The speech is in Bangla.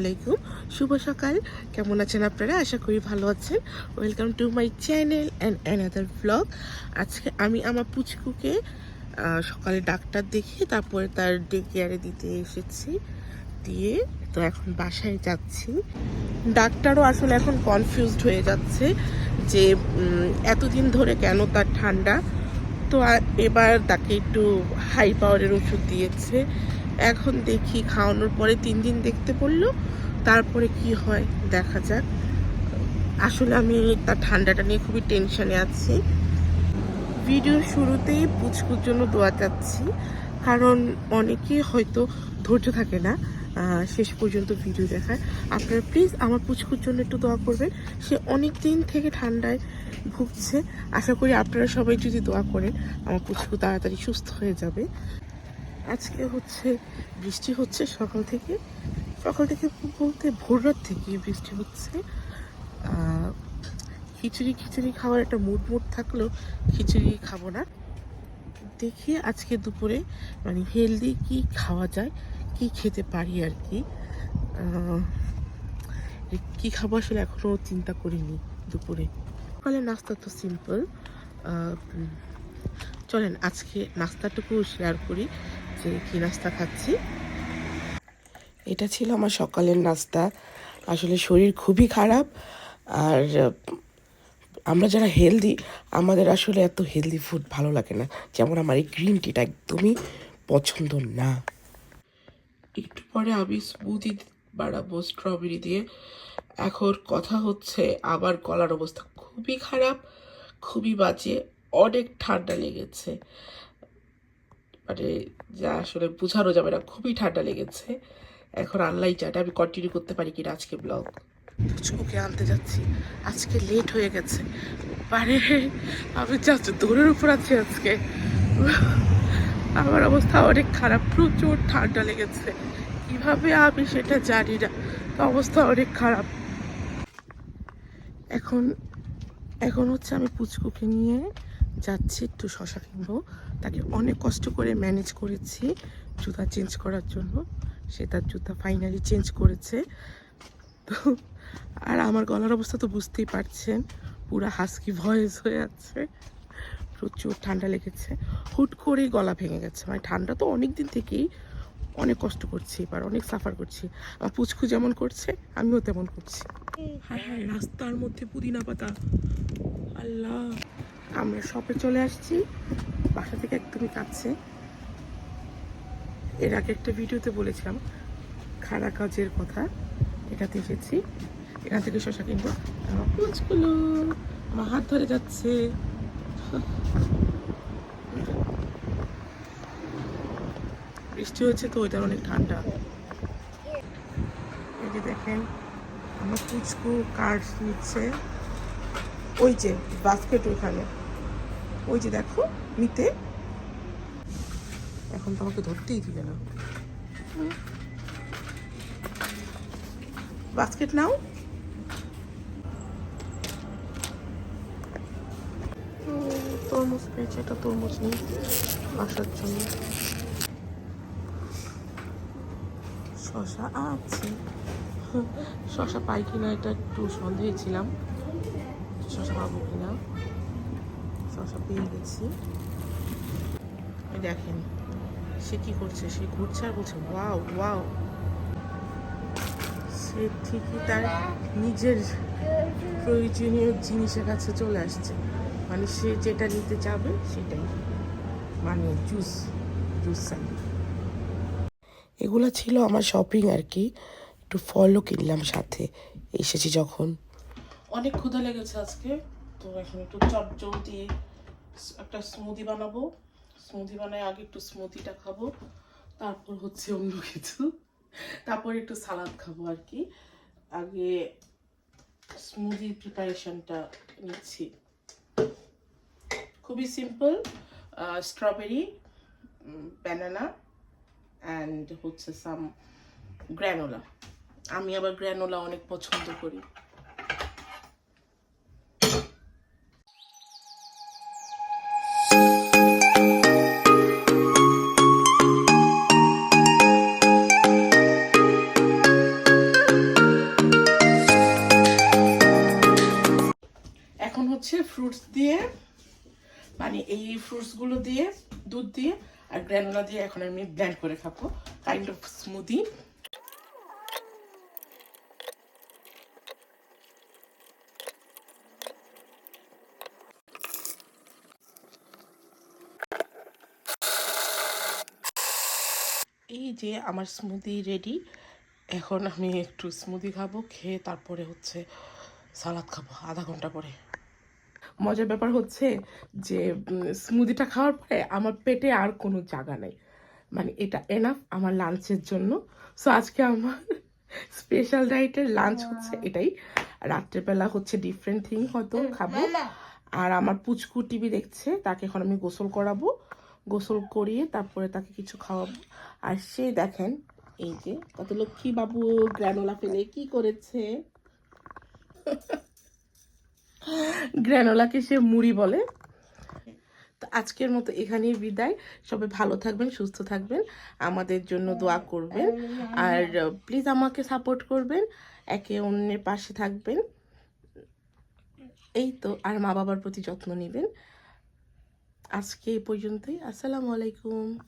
আলাইকুম। শুভ সকাল। কেমন আছেন আপনারা? আশা করি ভালো আছেন। Welcome to my channel and another blog আজকে আমি আমার পুচকুকে সকালে ডাক্তার দেখিয়ে তারপরে তার ডে কেয়ারে দিতে এসেছি। দিয়ে তো এখন বাসায় যাচ্ছি। ডাক্তারও আসলে এখন কনফিউজড হয়ে যাচ্ছে যে এতদিন ধরে কেন তার ঠান্ডা? তো এবার তাকে একটু হাই পাওয়ারের ওষুধ দিয়েছে। এখন দেখি খাওয়ানোর পরে তিন দিন দেখতে পড়ল, তারপরে কি হয় দেখা যাক। আসলে আমি তার ঠান্ডাটা নিয়ে খুবই টেনশনে আছি। ভিডিওর শুরুতেই পুচকুর জন্য দোয়া চাচ্ছি, কারণ অনেকে হয়তো ধৈর্য থাকে না শেষ পর্যন্ত ভিডিও দেখায় আপনারা প্লিজ আমার পুচকুর জন্য একটু দোয়া করবেন, সে অনেক দিন থেকে ঠান্ডায় ভুগছে। আশা করি আপনারা সবাই যদি দোয়া করেন, আমার পুচকু তাড়াতাড়ি সুস্থ হয়ে যাবে। আজকে হচ্ছে বৃষ্টি হচ্ছে সকাল থেকে। সকাল থেকে বলতে ভোর রাত থেকে বৃষ্টি হচ্ছে। খিচুড়ি খিচুড়ি খাওয়ার একটা মুড মুড থাকলেও খিচুড়ি খাব না। দেখি আজকে দুপুরে মানে হেলদি কি খাওয়া যায়, কি খেতে পারি আর কি। কি খাব আসলে এখনও চিন্তা করিনি দুপুরে। সকালে নাস্তা তো সিম্পল চলেন আজকে নাস্তাটুকু শেয়ার করি। যে কি নাস্তা খাচ্ছি। এটা ছিল আমার সকালের নাস্তা। আসলে শরীর খুবই খারাপ আর, আমরা যারা হেলদি আমাদের আসলে এত হেলদি ফুড ভালো লাগে না। যেমন আমার এই গ্রিন টিটা একদমই পছন্দ না। একটু পরে আমি স্মুদি বাড়াবো স্ট্রবেরি দিয়ে। এখন কথা হচ্ছে আবার গলার অবস্থা খুবই খারাপ, খুবই বাজে, অনেক ঠান্ডা লেগেছে। মানে যা আসলে বোঝানো যাবে না, খুবই ঠান্ডা লেগেছে। এখন আল্লাহ জানে আমি কন্টিনিউ করতে পারি কিনা আজকে ব্লগ পুচকুকে আনতে যাচ্ছি। আজকে লেট হয়ে গেছে। পারে, আমি জাস্ট দৌড়ের উপর আছি আজকে। আমার অবস্থা অনেক খারাপ, প্রচুর ঠান্ডা লেগেছে। কীভাবে আমি সেটা জানি না অবস্থা অনেক খারাপ। এখন এখন হচ্ছে আমি পুচকুকে নিয়ে যাচ্ছি একটু শশা কিনবো। তাকে অনেক কষ্ট করে ম্যানেজ করেছি জুতা চেঞ্জ করার জন্য। সে তার জুতা ফাইনালি চেঞ্জ করেছে। তো আর আমার গলার অবস্থা তো বুঝতেই পারছেন, পুরো হাসকি ভয়েস হয়ে আছে। প্রচুর ঠান্ডা লেগেছে। হুট করেই গলা ভেঙে গেছে। মানে ঠান্ডা তো অনেক দিন থেকেই অনেক কষ্ট করছি এবার, অনেক সাফার করছি। আমার পুচকু যেমন করছে, আমিও তেমন করছি। হ্যাঁ হ্যাঁ রাস্তার মধ্যে পুদিনা পাতা। আল্লাহ। আমরা শপে চলে আসছি। বাসা থেকে একদমই কাছে। এর আগে একটা ভিডিওতে বলেছিলাম খাড়া কাজের কথা। এটাতে এসেছি। এখান থেকে শশা কিনবো। পুচকুলো আমার হাত ধরে যাচ্ছে। বৃষ্টি হচ্ছে তো, ওইটার অনেক ঠান্ডা। এই যে দেখেন, আমার পুচকু কার্ড নিচ্ছে। ওই যে বাস্কেট ওইখানে। ওই যে দেখো, নিতে। এখন তো আমাকে ধরতেই দিবে না। বাস্কেট নাও। তরমুজ পেয়েছে এটা তরমুজ নেই বাসার জন্য। শশা আছে। শশা পাই কিনা এটা একটু সন্দেহে ছিলাম শশা পাবো কিনা। দেখেন, সে কি করছে? সে ঘুরছে আর বলছে, ওয়াও ওয়াও। সে ঠিকই তার নিজের প্রয়োজনীয় জিনিসের কাছে চলে আসছে। মানে সে যেটা নিতে যাবে সেটাই। মানে জুস জুস এগুলো ছিল আমার শপিং আর কি। একটু ফলও কিনলাম সাথে। এসেছি যখন। অনেক ক্ষুধা লেগেছে আজকে। তো এখন একটু চটজল দিয়ে একটা স্মুদি বানাবো। স্মুদি বানায় আগে একটু স্মুদিটা খাব। তারপর হচ্ছে অন্য কিছু। তারপর একটু সালাদ খাব আর কি। আগে স্মুদি প্রিপারেশনটা নিচ্ছি। খুবই সিম্পল স্ট্রবেরি ব্যানানা অ্যান্ড হচ্ছে সাম গ্র্যানোলা আমি আবার গ্র্যানোলা অনেক পছন্দ করি। ফ্রুটস দিয়ে মানে এই ফ্রুটসগুলো দিয়ে, দুধ দিয়ে আর গ্র্যানুলা দিয়ে এখন আমি ব্লেন্ড করে খাব কাইন্ড অফ স্মুদি এই যে আমার স্মুদি রেডি এখন আমি একটু স্মুদি খাব, খেয়ে তারপরে হচ্ছে সালাদ খাব, আধা ঘণ্টা পরে। মজার ব্যাপার হচ্ছে যে স্মুদিটা খাওয়ার পরে আমার পেটে আর কোনো জায়গা নেই। মানে এটা এনাফ আমার লাঞ্চের জন্য। সো আজকে আমার স্পেশাল ডাইটের লাঞ্চ হচ্ছে এটাই। রাত্রেবেলা হচ্ছে ডিফারেন্ট থিং হয়তো খাব। আর আমার পুচকু টিভি দেখছে তাকে এখন আমি গোসল করাবো। গোসল করিয়ে তারপরে তাকে কিছু খাওয়াবো। আর সে দেখেন এই যে কত লক্ষ্মী বাবু গ্রানোলা ফেলে কি করেছে? গ্রানোলাকে সে মুড়ি বলে। তো আজকের মতো এখানেই বিদায়। সবাই ভালো থাকবেন, সুস্থ থাকবেন, আমাদের জন্য দোয়া করবেন। আর প্লিজ আমাকে সাপোর্ট করবেন, একে অন্যের পাশে থাকবেন। এই তো, আর মা বাবার প্রতি যত্ন নেবেন। আজকে এই পর্যন্তই। আসসালামু আলাইকুম।